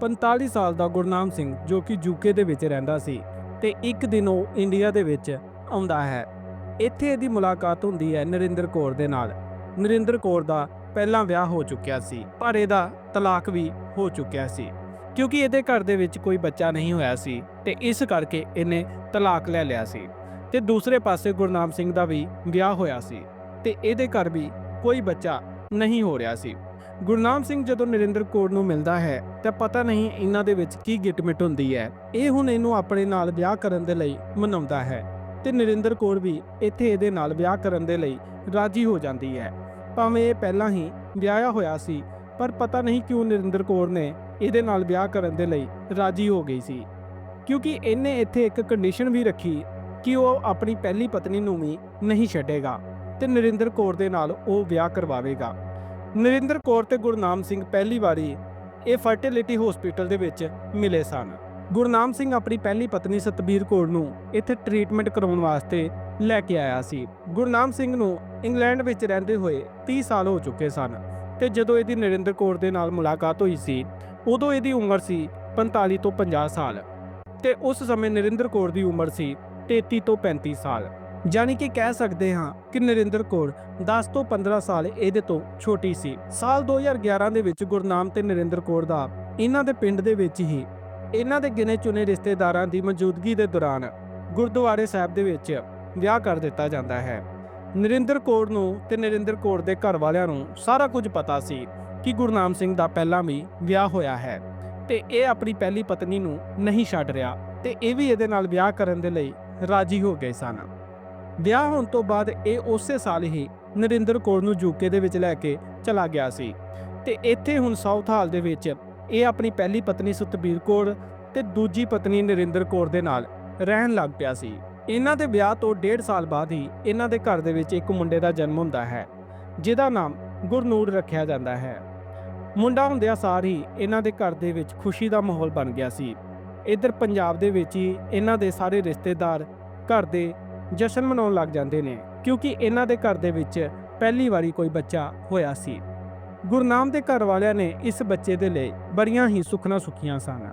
45 ਸਾਲ ਦਾ ਗੁਰਨਾਮ ਸਿੰਘ ਜੋ ਕਿ ਯੂਕੇ ਦੇ ਵਿੱਚ ਰਹਿੰਦਾ ਸੀ ਤੇ ਇੱਕ ਦਿਨ ਉਹ ਇੰਡੀਆ ਦੇ ਵਿੱਚ ਆਉਂਦਾ ਹੈ। ਇੱਥੇ ਇਹਦੀ ਮੁਲਾਕਾਤ ਹੁੰਦੀ ਹੈ ਨਰਿੰਦਰ ਕੌਰ ਦੇ ਨਾਲ। ਨਰਿੰਦਰ ਕੌਰ ਦਾ ਪਹਿਲਾਂ ਵਿਆਹ ਹੋ ਚੁੱਕਿਆ ਸੀ, ਪਰ ਇਹਦਾ ਤਲਾਕ ਵੀ ਹੋ ਚੁੱਕਿਆ ਸੀ। ਕਿਉਂਕਿ ਇਹਦੇ ਘਰ ਦੇ ਵਿੱਚ ਕੋਈ ਬੱਚਾ ਨਹੀਂ ਹੋਇਆ ਸੀ ਤੇ ਇਸ ਕਰਕੇ ਇਹਨੇ ਤਲਾਕ ਲੈ ਲਿਆ ਸੀ। ਤੇ ਦੂਸਰੇ ਪਾਸੇ ਗੁਰਨਾਮ ਸਿੰਘ ਦਾ ਵੀ ਵਿਆਹ ਹੋਇਆ ਸੀ ਤੇ ਇਹਦੇ ਘਰ ਵੀ ਕੋਈ ਬੱਚਾ ਨਹੀਂ ਹੋ ਰਿਹਾ ਸੀ। ਗੁਰਨਾਮ ਸਿੰਘ ਜਦੋਂ ਨਰਿੰਦਰ ਕੌਰ ਨੂੰ ਮਿਲਦਾ ਹੈ, ਤਾਂ ਪਤਾ ਨਹੀਂ ਇਹਨਾਂ ਦੇ ਵਿੱਚ ਕੀ ਗਿਟਮਿਟ ਹੁੰਦੀ ਹੈ। ਇਹ ਹੁਣ ਇਹਨੂੰ ਆਪਣੇ ਨਾਲ ਵਿਆਹ ਕਰਨ ਦੇ ਲਈ ਮਨਾਉਂਦਾ ਹੈ ਤੇ ਨਰਿੰਦਰ ਕੌਰ ਵੀ ਇੱਥੇ ਇਹਦੇ ਨਾਲ ਵਿਆਹ ਕਰਨ ਦੇ ਲਈ ਰਾਜੀ ਹੋ ਜਾਂਦੀ ਹੈ। ਭਾਵੇਂ ਇਹ ਪਹਿਲਾਂ ਹੀ ਵਿਆਹਿਆ ਹੋਇਆ ਸੀ, ਪਰ ਪਤਾ ਨਹੀਂ ਕਿਉਂ ਨਰਿੰਦਰ ਕੌਰ ਨੇ ਇਹਦੇ ਨਾਲ ਵਿਆਹ ਕਰਨ ਦੇ ਲਈ ਰਾਜੀ ਹੋ ਗਈ ਸੀ। ਕਿਉਂਕਿ ਇਹਨੇ ਇੱਥੇ ਇੱਕ ਕੰਡੀਸ਼ਨ ਵੀ ਰੱਖੀ ਕਿ ਉਹ ਆਪਣੀ ਪਹਿਲੀ ਪਤਨੀ ਨੂੰ ਵੀ ਨਹੀਂ ਛੱਡੇਗਾ ਤੇ ਨਰਿੰਦਰ ਕੌਰ ਦੇ ਨਾਲ ਉਹ ਵਿਆਹ ਕਰਵਾਵੇਗਾ। ਨਰਿੰਦਰ ਕੌਰ ਤੇ ਗੁਰਨਾਮ ਸਿੰਘ ਪਹਿਲੀ ਵਾਰੀ ਇਹ ਫਰਟੀਲਿਟੀ ਹਸਪੀਟਲ ਦੇ ਵਿੱਚ ਮਿਲੇ ਸਨ। ਗੁਰਨਾਮ ਸਿੰਘ ਆਪਣੀ ਪਹਿਲੀ ਪਤਨੀ ਸਤਬੀਰ ਕੌਰ ਨੂੰ ਇੱਥੇ ਟ੍ਰੀਟਮੈਂਟ ਕਰਾਉਣ ਵਾਸਤੇ ਲੈ ਕੇ ਆਇਆ ਸੀ। ਗੁਰਨਾਮ ਸਿੰਘ ਨੂੰ ਇੰਗਲੈਂਡ ਵਿੱਚ ਰਹਿੰਦੇ ਹੋਏ 30 ਸਾਲ ਹੋ ਚੁੱਕੇ ਸਨ ਤੇ ਜਦੋਂ ਇਹਦੀ ਨਰਿੰਦਰ ਕੌਰ ਦੇ ਨਾਲ ਮੁਲਾਕਾਤ ਹੋਈ ਸੀ, ਉਦੋਂ ਇਹਦੀ ਉਮਰ ਸੀ 45 ਤੋਂ 50 ਸਾਲ ਤੇ ਉਸ ਸਮੇਂ ਨਰਿੰਦਰ ਕੌਰ ਦੀ ਉਮਰ ਸੀ 33 ਤੋਂ 35 ਸਾਲ। ਜਾਨੀ ਕਿ ਕਹਿ ਸਕਦੇ ਹਾਂ ਕਿ ਨਰਿੰਦਰ ਕੌਰ 10 ਤੋਂ 15 ਸਾਲ ਇਹਦੇ ਤੋਂ ਛੋਟੀ ਸੀ। ਸਾਲ 2011 ਦੇ ਵਿੱਚ ਗੁਰਨਾਮ ਤੇ ਨਰਿੰਦਰ ਕੌਰ ਦਾ ਇਹਨਾਂ ਦੇ ਪਿੰਡ ਦੇ ਵਿੱਚ ਹੀ ਇਹਨਾਂ ਦੇ ਗਿਨੇ ਚੁਣੇ ਰਿਸ਼ਤੇਦਾਰਾਂ ਦੀ ਮੌਜੂਦਗੀ ਦੇ ਦੌਰਾਨ ਗੁਰਦੁਆਰੇ ਸਾਹਿਬ ਦੇ ਵਿੱਚ ਵਿਆਹ ਕਰ ਦਿੱਤਾ ਜਾਂਦਾ ਹੈ। ਨਰਿੰਦਰ ਕੌਰ ਨੂੰ ਤੇ ਨਰਿੰਦਰ ਕੌਰ ਦੇ ਘਰ ਵਾਲਿਆਂ ਨੂੰ ਸਾਰਾ ਕੁਝ ਪਤਾ ਸੀ ਕਿ ਗੁਰਨਾਮ ਸਿੰਘ ਦਾ ਪਹਿਲਾਂ ਵੀ ਵਿਆਹ ਹੋਇਆ ਹੈ ਤੇ ਇਹ ਆਪਣੀ ਪਹਿਲੀ ਪਤਨੀ ਨੂੰ ਨਹੀਂ ਛੱਡ ਰਿਹਾ ਤੇ ਇਹ ਵੀ ਇਹਦੇ ਨਾਲ ਵਿਆਹ ਕਰਨ ਦੇ ਲਈ ਰਾਜੀ ਹੋ ਗਏ ਸਨ। ਵਿਆਹ ਹੋਣ ਤੋਂ ਬਾਅਦ ਇਹ ਉਸੇ ਸਾਲ ਹੀ ਨਰਿੰਦਰ ਕੌਰ ਨੂੰ ਯੂਕੇ ਦੇ ਵਿੱਚ ਲੈ ਕੇ ਚਲਾ ਗਿਆ ਸੀ। ਤੇ ਇੱਥੇ ਹੁਣ ਸਾਊਥ ਹਾਲ ਦੇ ਵਿੱਚ ਇਹ ਆਪਣੀ ਪਹਿਲੀ ਪਤਨੀ ਸੁਤਬੀਰ ਕੌਰ ਤੇ ਦੂਜੀ ਪਤਨੀ ਨਰਿੰਦਰ ਕੌਰ ਦੇ ਨਾਲ ਰਹਿਣ ਲੱਗ ਪਿਆ ਸੀ। ਇਹਨਾਂ ਦੇ ਵਿਆਹ ਤੋਂ ਡੇਢ ਸਾਲ ਬਾਅਦ ਹੀ ਇਹਨਾਂ ਦੇ ਘਰ ਦੇ ਵਿੱਚ ਇੱਕ ਮੁੰਡੇ ਦਾ ਜਨਮ ਹੁੰਦਾ ਹੈ, ਜਿਹਦਾ ਨਾਮ ਗੁਰਨੂਰ ਰੱਖਿਆ ਜਾਂਦਾ ਹੈ। ਮੁੰਡਾ ਹੁੰਦਿਆਂ ਸਾਰ ਹੀ ਇਹਨਾਂ ਦੇ ਘਰ ਦੇ ਵਿੱਚ ਖੁਸ਼ੀ ਦਾ ਮਾਹੌਲ ਬਣ ਗਿਆ ਸੀ। ਇੱਧਰ ਪੰਜਾਬ ਦੇ ਵਿੱਚ ਹੀ ਇਹਨਾਂ ਦੇ ਸਾਰੇ ਰਿਸ਼ਤੇਦਾਰ, ਘਰ ਦੇ ਜਸ਼ਨ ਮਨਾਉਣ ਲੱਗ ਜਾਂਦੇ ਨੇ, ਕਿਉਂਕਿ ਇਹਨਾਂ ਦੇ ਘਰ ਦੇ ਵਿੱਚ ਪਹਿਲੀ ਵਾਰੀ ਕੋਈ ਬੱਚਾ ਹੋਇਆ ਸੀ। ਗੁਰਨਾਮ ਦੇ ਘਰ ਵਾਲਿਆਂ ਨੇ ਇਸ ਬੱਚੇ ਦੇ ਲਈ ਬੜੀਆਂ ਹੀ ਸੁਖਣਾ ਸੁਖੀਆਂ ਸਨ।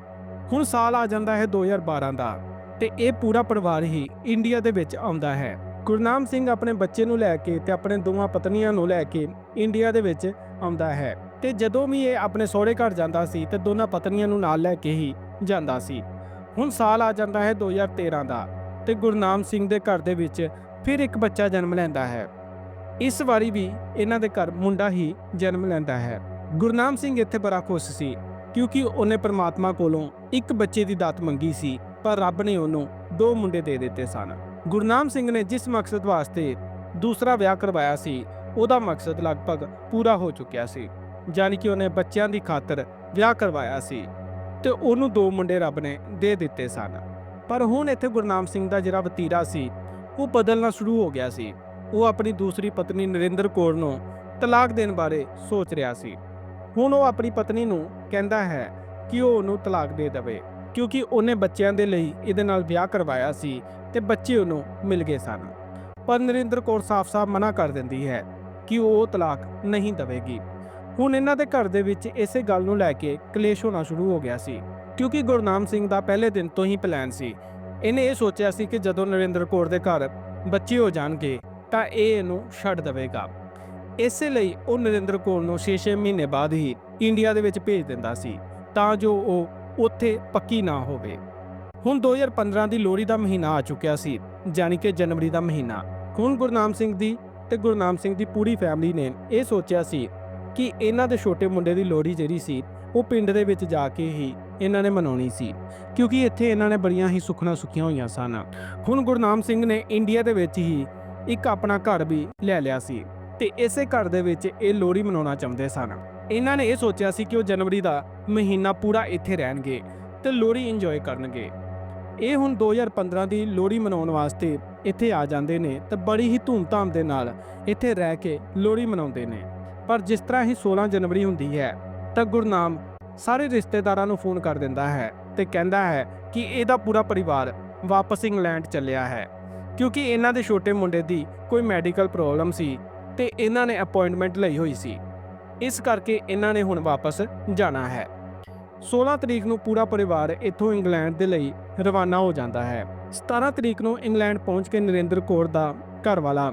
ਹੁਣ ਸਾਲ ਆ ਜਾਂਦਾ ਹੈ 2012 ਦਾ ਤੇ ਇਹ ਪੂਰਾ ਪਰਿਵਾਰ ਹੀ ਇੰਡੀਆ ਦੇ ਵਿੱਚ ਆਉਂਦਾ ਹੈ। ਗੁਰਨਾਮ ਸਿੰਘ ਆਪਣੇ ਬੱਚੇ ਨੂੰ ਲੈ ਕੇ ਤੇ ਆਪਣੇ ਦੋਵਾਂ ਪਤਨੀਆਂ ਨੂੰ ਲੈ ਕੇ ਇੰਡੀਆ ਦੇ ਵਿੱਚ ਆਉਂਦਾ ਹੈ ਤੇ ਜਦੋਂ ਵੀ ਇਹ ਆਪਣੇ ਸਹੁਰੇ ਘਰ ਜਾਂਦਾ ਸੀ ਤੇ ਦੋਨਾਂ ਪਤਨੀਆਂ ਨੂੰ ਨਾਲ ਲੈ ਕੇ ਹੀ ਜਾਂਦਾ ਸੀ। ਹੁਣ ਸਾਲ ਆ ਜਾਂਦਾ ਹੈ 2013 ਦਾ ਤੇ ਗੁਰਨਾਮ ਸਿੰਘ ਦੇ ਘਰ ਦੇ ਵਿੱਚ ਫਿਰ ਇੱਕ ਬੱਚਾ ਜਨਮ ਲੈਂਦਾ ਹੈ। ਇਸ ਵਾਰੀ ਵੀ ਇਹਨਾਂ ਦੇ ਘਰ ਮੁੰਡਾ ਹੀ ਜਨਮ ਲੈਂਦਾ ਹੈ। ਗੁਰਨਾਮ ਸਿੰਘ ਇੱਥੇ ਬੜਾ ਖੁਸ਼ ਸੀ, ਕਿਉਂਕਿ ਉਹਨੇ ਪਰਮਾਤਮਾ ਕੋਲੋਂ ਇੱਕ ਬੱਚੇ ਦੀ ਦਾਤ ਮੰਗੀ ਸੀ, ਪਰ ਰੱਬ ਨੇ ਉਹਨੂੰ ਦੋ ਮੁੰਡੇ ਦੇ ਦਿੱਤੇ ਸਨ। ਗੁਰਨਾਮ ਸਿੰਘ ਨੇ ਜਿਸ ਮਕਸਦ ਵਾਸਤੇ ਦੂਸਰਾ ਵਿਆਹ ਕਰਵਾਇਆ ਸੀ, ਉਹਦਾ ਮਕਸਦ ਲਗਭਗ ਪੂਰਾ ਹੋ ਚੁੱਕਿਆ ਸੀ। ਜਾਨੀ ਕਿ ਉਹਨੇ ਬੱਚਿਆਂ ਦੀ ਖਾਤਰ ਵਿਆਹ ਕਰਵਾਇਆ ਸੀ ਤੇ ਉਹਨੂੰ ਦੋ ਮੁੰਡੇ ਰੱਬ ਨੇ ਦੇ ਦਿੱਤੇ ਸਨ। ਪਰ ਹੁਣ ਇੱਥੇ ਗੁਰਨਾਮ ਸਿੰਘ ਦਾ ਜਿਹੜਾ ਵਤੀਰਾ ਸੀ, ਉਹ ਬਦਲਣਾ ਸ਼ੁਰੂ ਹੋ ਗਿਆ ਸੀ। ਉਹ ਆਪਣੀ ਦੂਸਰੀ ਪਤਨੀ ਨਰਿੰਦਰ ਕੌਰ ਨੂੰ ਤਲਾਕ ਦੇਣ ਬਾਰੇ ਸੋਚ ਰਿਹਾ ਸੀ। ਹੁਣ ਉਹ ਆਪਣੀ ਪਤਨੀ ਨੂੰ ਕਹਿੰਦਾ ਹੈ ਕਿ ਉਹ ਉਹਨੂੰ ਤਲਾਕ ਦੇ ਦੇਵੇ, ਕਿਉਂਕਿ ਉਹਨੇ ਬੱਚਿਆਂ ਦੇ ਲਈ ਇਹਦੇ ਨਾਲ ਵਿਆਹ ਕਰਵਾਇਆ ਸੀ ਤੇ ਬੱਚੇ ਉਹਨੂੰ ਮਿਲ ਗਏ ਸਨ। ਪਰ ਨਰਿੰਦਰ ਕੌਰ ਸਾਫ਼-ਸਾਫ਼ ਮਨਾ ਕਰ ਦਿੰਦੀ ਹੈ ਕਿ ਉਹ ਤਲਾਕ ਨਹੀਂ ਦੇਵੇਗੀ। ਹੁਣ ਇਹਨਾਂ ਦੇ ਘਰ ਦੇ ਵਿੱਚ ਇਸੇ ਗੱਲ ਨੂੰ ਲੈ ਕੇ ਕਲੇਸ਼ ਹੋਣਾ ਸ਼ੁਰੂ ਹੋ ਗਿਆ ਸੀ। ਕਿਉਂਕਿ ਗੁਰਨਾਮ ਸਿੰਘ ਦਾ ਪਹਿਲੇ ਦਿਨ ਤੋਂ ਹੀ ਪਲਾਨ ਸੀ। ਇਹਨੇ ਇਹ ਸੋਚਿਆ ਸੀ ਕਿ ਜਦੋਂ ਨਰਿੰਦਰ ਕੌਰ ਦੇ ਘਰ ਬੱਚੇ ਹੋ ਜਾਣਗੇ, ਤਾਂ ਇਹ ਇਹਨੂੰ ਛੱਡ ਦੇਵੇਗਾ। ਇਸੇ ਲਈ ਉਹ ਨਰਿੰਦਰ ਕੌਰ ਨੂੰ 6-6 ਮਹੀਨੇ ਬਾਅਦ ਹੀ ਇੰਡੀਆ ਦੇ ਵਿੱਚ ਭੇਜ ਦਿੰਦਾ ਸੀ, ਤਾਂ ਜੋ ਉਹ ਉੱਥੇ ਪੱਕੀ ਨਾ ਹੋਵੇ। ਹੁਣ 2015 ਦੀ ਲੋਹੜੀ ਦਾ ਮਹੀਨਾ ਆ ਚੁੱਕਿਆ ਸੀ ਜਾਨੀ ਕਿ ਜਨਵਰੀ ਦਾ ਮਹੀਨਾ। ਹੁਣ ਗੁਰਨਾਮ ਸਿੰਘ ਦੀ ਤੇ ਗੁਰਨਾਮ ਸਿੰਘ ਦੀ ਪੂਰੀ ਫੈਮਿਲੀ ਨੇ ਇਹ ਸੋਚਿਆ ਸੀ ਕਿ ਇਹਨਾਂ ਦੇ ਛੋਟੇ ਮੁੰਡੇ ਦੀ ਲੋਹੜੀ ਜਿਹੜੀ ਸੀ, ਉਹ ਪਿੰਡ ਦੇ ਵਿੱਚ ਜਾ ਕੇ ਹੀ ਇਹਨਾਂ ਨੇ ਮਨਾਉਣੀ ਸੀ, ਕਿਉਂਕਿ ਇੱਥੇ ਇਹਨਾਂ ਨੇ ਬੜੀਆਂ ਹੀ ਸੁਖਣਾ ਸੁਖੀਆਂ ਹੋਈਆਂ ਸਨ। ਹੁਣ ਗੁਰਨਾਮ ਸਿੰਘ ਨੇ ਇੰਡੀਆ ਦੇ ਵਿੱਚ ਹੀ ਇੱਕ ਆਪਣਾ ਘਰ ਵੀ ਲੈ ਲਿਆ ਸੀ ਤੇ ਇਸੇ ਘਰ ਦੇ ਵਿੱਚ ਇਹ ਲੋਹੜੀ ਮਨਾਉਣਾ ਚਾਹੁੰਦੇ ਸਨ। ਇਹਨਾਂ ਨੇ ਇਹ ਸੋਚਿਆ ਸੀ ਕਿ ਉਹ ਜਨਵਰੀ ਦਾ ਮਹੀਨਾ ਪੂਰਾ ਇੱਥੇ ਰਹਿਣਗੇ ਤੇ ਲੋਹੜੀ ਇੰਜੋਏ ਕਰਨਗੇ। ਇਹ ਹੁਣ 2015 ਦੀ ਲੋਹੜੀ ਮਨਾਉਣ ਵਾਸਤੇ ਇੱਥੇ ਆ ਜਾਂਦੇ ਨੇ ਤੇ ਬੜੀ ਹੀ ਧੂਮਧਾਮ ਦੇ ਨਾਲ ਇੱਥੇ ਰਹਿ ਕੇ ਲੋਹੜੀ ਮਨਾਉਂਦੇ ਨੇ। ਪਰ ਜਿਸ ਤਰ੍ਹਾਂ ਹੀ 16 ਜਨਵਰੀ ਹੁੰਦੀ ਹੈ, ਤਾਂ ਗੁਰਨਾਮ ਸਾਰੇ ਰਿਸ਼ਤੇਦਾਰਾਂ ਨੂੰ ਫੋਨ ਕਰ ਦਿੰਦਾ ਹੈ ਤੇ ਕਹਿੰਦਾ ਹੈ ਕਿ ਇਹਦਾ ਪੂਰਾ ਪਰਿਵਾਰ ਵਾਪਸ ਇੰਗਲੈਂਡ ਚੱਲਿਆ ਹੈ, ਕਿਉਂਕਿ ਇਹਨਾਂ ਦੇ ਛੋਟੇ ਮੁੰਡੇ ਦੀ ਕੋਈ ਮੈਡੀਕਲ ਪ੍ਰੋਬਲਮ ਸੀ ਤੇ ਇਹਨਾਂ ਨੇ ਅਪਾਇੰਟਮੈਂਟ ਲਈ ਹੋਈ ਸੀ। ਇਸ ਕਰਕੇ ਇਹਨਾਂ ਨੇ ਹੁਣ ਵਾਪਸ ਜਾਣਾ ਹੈ। 16 ਤਰੀਕ ਨੂੰ ਪੂਰਾ ਪਰਿਵਾਰ ਇੱਥੋਂ ਇੰਗਲੈਂਡ ਦੇ ਲਈ ਰਵਾਨਾ ਹੋ ਜਾਂਦਾ ਹੈ। 17 ਤਰੀਕ ਨੂੰ ਇੰਗਲੈਂਡ ਪਹੁੰਚ ਕੇ ਨਰਿੰਦਰ ਕੌਰ ਦਾ ਘਰ ਵਾਲਾ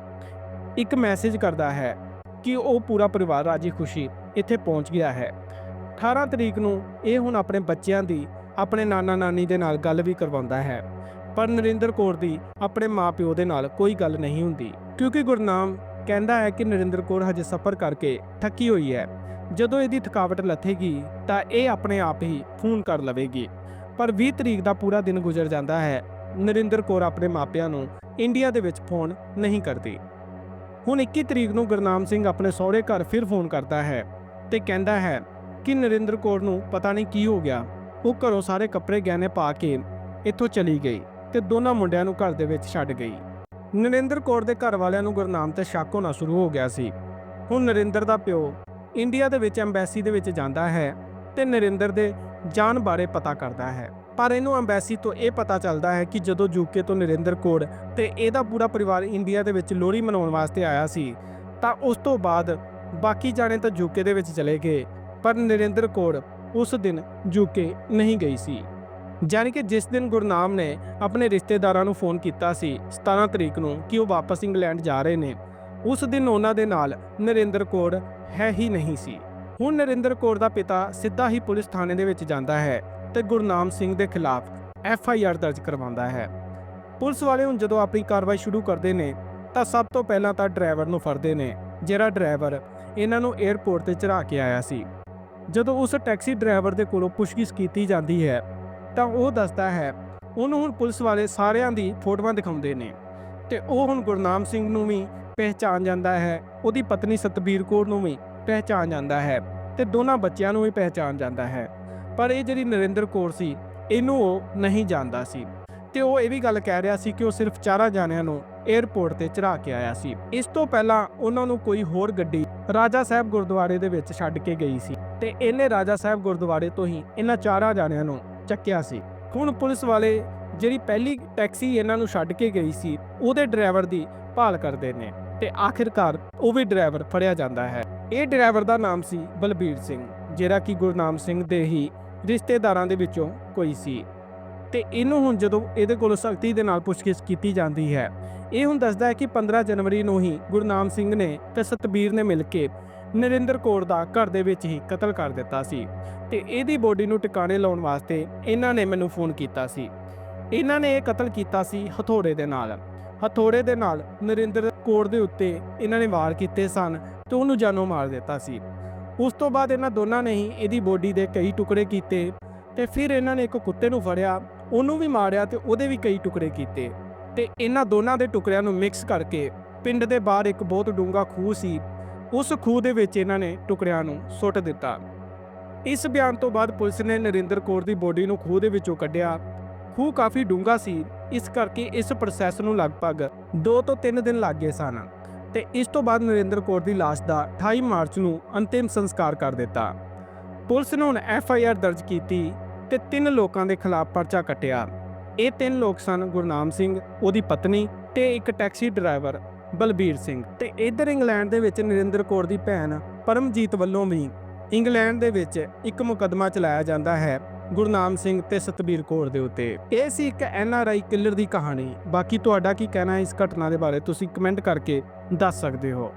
ਇੱਕ ਮੈਸੇਜ ਕਰਦਾ ਹੈ ਕਿ ਉਹ ਪੂਰਾ ਪਰਿਵਾਰ ਰਾਜੀ ਖੁਸ਼ੀ ਇੱਥੇ ਪਹੁੰਚ ਗਿਆ ਹੈ। 18 ਤਰੀਕ ਨੂੰ ਇਹ ਹੁਣ ਆਪਣੇ ਬੱਚਿਆਂ ਦੀ, ਆਪਣੇ ਨਾਨਾ ਨਾਨੀ ਦੇ ਨਾਲ ਗੱਲ ਵੀ ਕਰਵਾਉਂਦਾ ਹੈ। ਪਰ ਨਰਿੰਦਰ ਕੌਰ ਦੀ ਆਪਣੇ ਮਾਪਿਓ ਦੇ ਨਾਲ ਕੋਈ ਗੱਲ ਨਹੀਂ ਹੁੰਦੀ, ਕਿਉਂਕਿ ਗੁਰਨਾਮ ਕਹਿੰਦਾ ਹੈ ਕਿ ਨਰਿੰਦਰ ਕੌਰ ਹਜੇ ਸਫ਼ਰ ਕਰਕੇ ਥੱਕੀ ਹੋਈ ਹੈ। ਜਦੋਂ ਇਹਦੀ ਥਕਾਵਟ ਲੱਥੇਗੀ, ਤਾਂ ਇਹ ਆਪਣੇ ਆਪ ਹੀ ਫੋਨ ਕਰ ਲਵੇਗੀ। ਪਰ 20 ਤਰੀਕ ਦਾ ਪੂਰਾ ਦਿਨ ਗੁਜ਼ਰ ਜਾਂਦਾ ਹੈ, ਨਰਿੰਦਰ ਕੌਰ ਆਪਣੇ ਮਾਪਿਆਂ ਨੂੰ ਇੰਡੀਆ ਦੇ ਵਿੱਚ ਫੋਨ ਨਹੀਂ ਕਰਦੀ। ਹੁਣ 21 ਤਰੀਕ ਨੂੰ ਗੁਰਨਾਮ ਸਿੰਘ ਆਪਣੇ ਸਹੁਰੇ ਘਰ ਫਿਰ ਫੋਨ ਕਰਦਾ ਹੈ ਤੇ ਕਹਿੰਦਾ ਹੈ ਕਿ ਨਰਿੰਦਰ ਕੌਰ ਨੂੰ ਪਤਾ ਨਹੀਂ ਕੀ ਹੋ ਗਿਆ। ਉਹ ਘਰੋਂ ਸਾਰੇ ਕੱਪੜੇ ਗਹਿਣੇ ਪਾ ਕੇ ਇੱਥੋਂ ਚਲੀ ਗਈ ਤੇ ਦੋਨਾਂ ਮੁੰਡਿਆਂ ਨੂੰ ਘਰ ਦੇ ਵਿੱਚ ਛੱਡ ਗਈ। ਨਰਿੰਦਰ ਕੌਰ ਦੇ ਘਰ ਵਾਲਿਆਂ ਨੂੰ ਗੁਰਨਾਮ ਤੇ ਸ਼ੱਕ ਹੋਣਾ ਸ਼ੁਰੂ ਹੋ ਗਿਆ ਸੀ। ਹੁਣ ਨਰਿੰਦਰ ਦਾ ਪਿਓ ਇੰਡੀਆ ਦੇ ਵਿੱਚ ਐਮਬੈਸੀ ਦੇ ਵਿੱਚ ਜਾਂਦਾ ਹੈ ਤੇ ਨਰਿੰਦਰ ਦੇ ਜਾਣ ਬਾਰੇ ਪਤਾ ਕਰਦਾ ਹੈ। ਪਰ ਇਹਨੂੰ ਐਮਬੈਸੀ ਤੋਂ ਇਹ ਪਤਾ ਚੱਲਦਾ ਹੈ ਕਿ ਜਦੋਂ ਯੂਕੇ ਤੋਂ ਨਰਿੰਦਰ ਕੌਰ ਤੇ ਇਹਦਾ ਪੂਰਾ ਪਰਿਵਾਰ ਇੰਡੀਆ ਦੇ ਵਿੱਚ ਲੋਹੜੀ ਮਨਾਉਣ ਵਾਸਤੇ ਆਇਆ ਸੀ, ਤਾਂ ਉਸ ਤੋਂ ਬਾਅਦ ਬਾਕੀ ਜਾਣੇ ਤਾਂ ਯੂਕੇ ਦੇ ਵਿੱਚ ਚਲੇ ਗਏ ਪਰ ਨਰਿੰਦਰ ਕੌਰ ਉਸ ਦਿਨ ਯੂਕੇ ਨਹੀਂ ਗਈ ਸੀ। ਜਾਣੀ ਕਿ ਜਿਸ ਦਿਨ ਗੁਰਨਾਮ ਨੇ ਆਪਣੇ ਰਿਸ਼ਤੇਦਾਰਾਂ ਨੂੰ ਫੋਨ ਕੀਤਾ ਸੀ 17 ਤਰੀਕ ਨੂੰ ਕਿ ਉਹ ਵਾਪਸ ਇੰਗਲੈਂਡ ਜਾ ਰਹੇ ਨੇ, ਉਸ ਦਿਨ ਉਹਨਾਂ ਦੇ ਨਾਲ ਨਰਿੰਦਰ ਕੌਰ ਹੈ ਹੀ ਨਹੀਂ ਸੀ। ਹੁਣ ਨਰਿੰਦਰ ਕੌਰ ਦਾ ਪਿਤਾ ਸਿੱਧਾ ਹੀ ਪੁਲਿਸ ਥਾਣੇ ਦੇ ਵਿੱਚ ਜਾਂਦਾ ਹੈ ਤੇ ਗੁਰਨਾਮ ਸਿੰਘ ਦੇ ਖਿਲਾਫ ਐਫ ਆਈ ਆਰ ਦਰਜ ਕਰਵਾਉਂਦਾ ਹੈ। ਪੁਲਿਸ ਵਾਲੇ ਹੁਣ ਜਦੋਂ ਆਪਣੀ ਕਾਰਵਾਈ ਸ਼ੁਰੂ ਕਰਦੇ ਨੇ, ਤਾਂ ਸਭ ਤੋਂ ਪਹਿਲਾਂ ਤਾਂ ਡਰਾਈਵਰ ਨੂੰ ਫੜਦੇ ਨੇ, ਜਿਹੜਾ ਡਰਾਈਵਰ ਇਹਨਾਂ ਨੂੰ 에ਅਰਪੋਰਟ ਤੇ ਚੜਾ ਕੇ ਆਇਆ ਸੀ। ਜਦੋਂ ਉਸ ਟੈਕਸੀ ਡਰਾਈਵਰ ਦੇ ਕੋਲੋਂ ਪੁੱਛਗਿੱਛ ਕੀਤੀ ਜਾਂਦੀ ਹੈ, ਤਾਂ ਉਹ ਦੱਸਦਾ ਹੈ, ਉਹਨੂੰ ਹੁਣ ਪੁਲਿਸ ਵਾਲੇ ਸਾਰਿਆਂ ਦੀ ਫੋਟੋਆਂ ਦਿਖਾਉਂਦੇ ਨੇ। ਤੇ ਉਹ ਹੁਣ ਗੁਰਨਾਮ ਸਿੰਘ ਨੂੰ ਵੀ ਪਹਿਚਾਨ ਜਾਂਦਾ ਹੈ, ਉਹਦੀ ਪਤਨੀ ਸਤਬੀਰ ਕੌਰ ਨੂੰ ਵੀ ਪਹਿਚਾਨ ਜਾਂਦਾ ਹੈ ਤੇ ਦੋਨਾਂ ਬੱਚਿਆਂ ਨੂੰ ਵੀ ਪਹਿਚਾਨ ਜਾਂਦਾ ਹੈ। ਪਰ ਇਹ ਜਿਹੜੀ ਨਰਿੰਦਰ ਕੌਰ ਸੀ, ਇਹਨੂੰ ਉਹ ਨਹੀਂ ਜਾਣਦਾ ਸੀ। ਤੇ ਉਹ ਇਹ ਵੀ ਗੱਲ ਕਹਿ ਰਿਹਾ ਸੀ ਕਿ ਉਹ ਸਿਰਫ ਚਾਰਾਂ ਜਾਣਿਆਂ ਨੂੰ 에ਅਰਪੋਰਟ ਤੇ ਚੜਾ ਕੇ ਆਇਆ ਸੀ। ਇਸ ਤੋਂ ਪਹਿਲਾਂ ਉਹਨਾਂ ਨੂੰ ਕੋਈ ਹੋਰ ਗੱਡੀ ਰਾਜਾ ਸਾਹਿਬ ਗੁਰਦੁਆਰੇ ਦੇ ਵਿੱਚ ਛੱਡ ਕੇ ਗਈ ਸੀ। ਤੇ ਇਹਨੇ ਰਾਜਾ ਸਾਹਿਬ ਗੁਰਦੁਆਰੇ ਤੋਂ ਹੀ ਇਹਨਾਂ ਚਾਰਾਂ ਜਾਣਿਆਂ ਨੂੰ ਚੱਕਿਆ ਸੀ। ਹੁਣ ਪੁਲਿਸ ਵਾਲੇ ਜਿਹੜੀ ਪਹਿਲੀ ਟੈਕਸੀ ਇਹਨਾਂ ਨੂੰ ਛੱਡ ਕੇ ਗਈ ਸੀ, ਉਹਦੇ ਡਰਾਈਵਰ ਦੀ ਭਾਲ ਕਰਦੇ ਨੇ ਤੇ ਆਖਿਰਕਾਰ ਉਹ ਵੀ ਡਰਾਈਵਰ ਫੜਿਆ ਜਾਂਦਾ ਹੈ। ਇਹ ਡਰਾਈਵਰ ਦਾ ਨਾਮ ਸੀ ਬਲਬੀਰ ਸਿੰਘ, ਜਿਹੜਾ ਕਿ ਗੁਰਨਾਮ ਸਿੰਘ ਦੇ ਹੀ ਰਿਸ਼ਤੇਦਾਰਾਂ ਦੇ ਵਿੱਚੋਂ ਕੋਈ ਸੀ। ਤੇ ਇਹਨੂੰ ਹੁਣ ਜਦੋਂ ਇਹਦੇ ਕੋਲੋਂ ਸਖਤੀ ਦੇ ਨਾਲ ਪੁੱਛਗਿੱਛ ਕੀਤੀ ਜਾਂਦੀ ਹੈ, ਇਹ ਹੁਣ ਦੱਸਦਾ ਹੈ ਕਿ 15 ਜਨਵਰੀ ਨੂੰ ਹੀ ਗੁਰਨਾਮ ਸਿੰਘ ਨੇ ਤੇ ਸਤਬੀਰ ਨੇ ਮਿਲ ਕੇ ਨਰਿੰਦਰ ਕੌਰ ਦਾ ਘਰ ਦੇ ਵਿੱਚ ਹੀ ਕਤਲ ਕਰ ਦਿੱਤਾ ਸੀ ਤੇ ਇਹਦੀ ਬੋਡੀ ਨੂੰ ਟਿਕਾਣੇ ਲਾਉਣ ਵਾਸਤੇ ਇਹਨਾਂ ਨੇ ਮੈਨੂੰ ਫੋਨ ਕੀਤਾ ਸੀ। ਇਹਨਾਂ ਨੇ ਇਹ ਕਤਲ ਕੀਤਾ ਸੀ ਹਥੋੜੇ ਦੇ ਨਾਲ। ਹਥੋੜੇ ਦੇ ਨਾਲ ਨਰਿੰਦਰ ਕੌਰ ਦੇ ਉੱਤੇ ਇਹਨਾਂ ਨੇ ਵਾਰ ਕੀਤੇ ਸਨ ਤੇ ਉਹਨੂੰ ਜਾਨੋਂ ਮਾਰ ਦਿੱਤਾ ਸੀ। ਉਸ ਤੋਂ ਬਾਅਦ ਇਹਨਾਂ ਦੋਨਾਂ ਨੇ ਹੀ ਇਹਦੀ ਬੋਡੀ ਦੇ ਕਈ ਟੁਕੜੇ ਕੀਤੇ ਤੇ ਫਿਰ ਇਹਨਾਂ ਨੇ ਇੱਕ ਕੁੱਤੇ ਨੂੰ ਫੜਿਆ, ਉਹਨੂੰ ਵੀ ਮਾਰਿਆ ਤੇ ਉਹਦੇ ਵੀ ਕਈ ਟੁਕੜੇ ਕੀਤੇ ਤੇ ਇਹਨਾਂ ਦੋਨਾਂ ਦੇ ਟੁਕੜਿਆਂ ਨੂੰ ਮਿਕਸ ਕਰਕੇ ਪਿੰਡ ਦੇ ਬਾਹਰ ਇੱਕ ਬਹੁਤ ਡੂੰਘਾ ਖੂਹ ਸੀ ਉਸ ਖੂਹ ਦੇ ਵਿੱਚ ਇਹਨਾਂ ਨੇ ਟੁਕੜਿਆਂ ਨੂੰ ਸੁੱਟ ਦਿੱਤਾ। ਇਸ ਬਿਆਨ ਤੋਂ ਬਾਅਦ ਪੁਲਿਸ ਨੇ ਨਰਿੰਦਰ ਕੌਰ ਦੀ ਬੋਡੀ ਨੂੰ ਖੂਹ ਦੇ ਵਿੱਚੋਂ ਕੱਢਿਆ। ਖੂਹ ਕਾਫੀ ਡੂੰਘਾ ਸੀ, ਇਸ ਕਰਕੇ ਇਸ ਪ੍ਰੋਸੈਸ ਨੂੰ ਲਗਭਗ 2 ਤੋਂ 3 ਦਿਨ ਲੱਗ ਗਏ ਸਨ ਤੇ ਇਸ ਤੋਂ ਬਾਅਦ ਨਰਿੰਦਰ ਕੌਰ ਦੀ ਲਾਸ਼ ਦਾ 28 ਮਾਰਚ ਨੂੰ ਅੰਤਿਮ ਸੰਸਕਾਰ ਕਰ ਦਿੱਤਾ। ਪੁਲਿਸ ਨੇ ਹੁਣ ਐਫ ਆਈ ਆਰ ਦਰਜ ਕੀਤੀ ਤੇ ਤਿੰਨ ਲੋਕਾਂ ਦੇ ਖਿਲਾਫ ਪਰਚਾ ਕੱਟਿਆ। ਇਹ ਤਿੰਨ ਲੋਕ ਸਨ ਗੁਰਨਾਮ ਸਿੰਘ, ਉਹਦੀ ਪਤਨੀ ਤੇ ਇੱਕ ਟੈਕਸੀ ਡਰਾਈਵਰ ਬਲਬੀਰ ਸਿੰਘ ਤੇ ਇਧਰ ਇੰਗਲੈਂਡ ਦੇ ਵਿੱਚ ਨਰਿੰਦਰ ਕੌਰ ਦੀ ਭੈਣ ਪਰਮਜੀਤ ਵੱਲੋਂ ਵੀ ਇੰਗਲੈਂਡ ਦੇ ਵਿੱਚ ਇੱਕ ਮੁਕੱਦਮਾ ਚਲਾਇਆ ਜਾਂਦਾ ਹੈ ਗੁਰਨਾਮ ਸਿੰਘ ਤੇ ਸਤਬੀਰ ਕੌਰ ਦੇ ਉੱਤੇ। ਇਹ ਸੀ ਇੱਕ ਐਨ ਆਰ ਆਈ ਕਿਲਰ ਦੀ ਕਹਾਣੀ। ਬਾਕੀ ਤੁਹਾਡਾ ਕੀ ਕਹਿਣਾ ਹੈ ਇਸ ਘਟਨਾ ਦੇ ਬਾਰੇ? ਤੁਸੀਂ ਕਮੈਂਟ ਕਰਕੇ ਦੱਸ ਸਕਦੇ ਹੋ।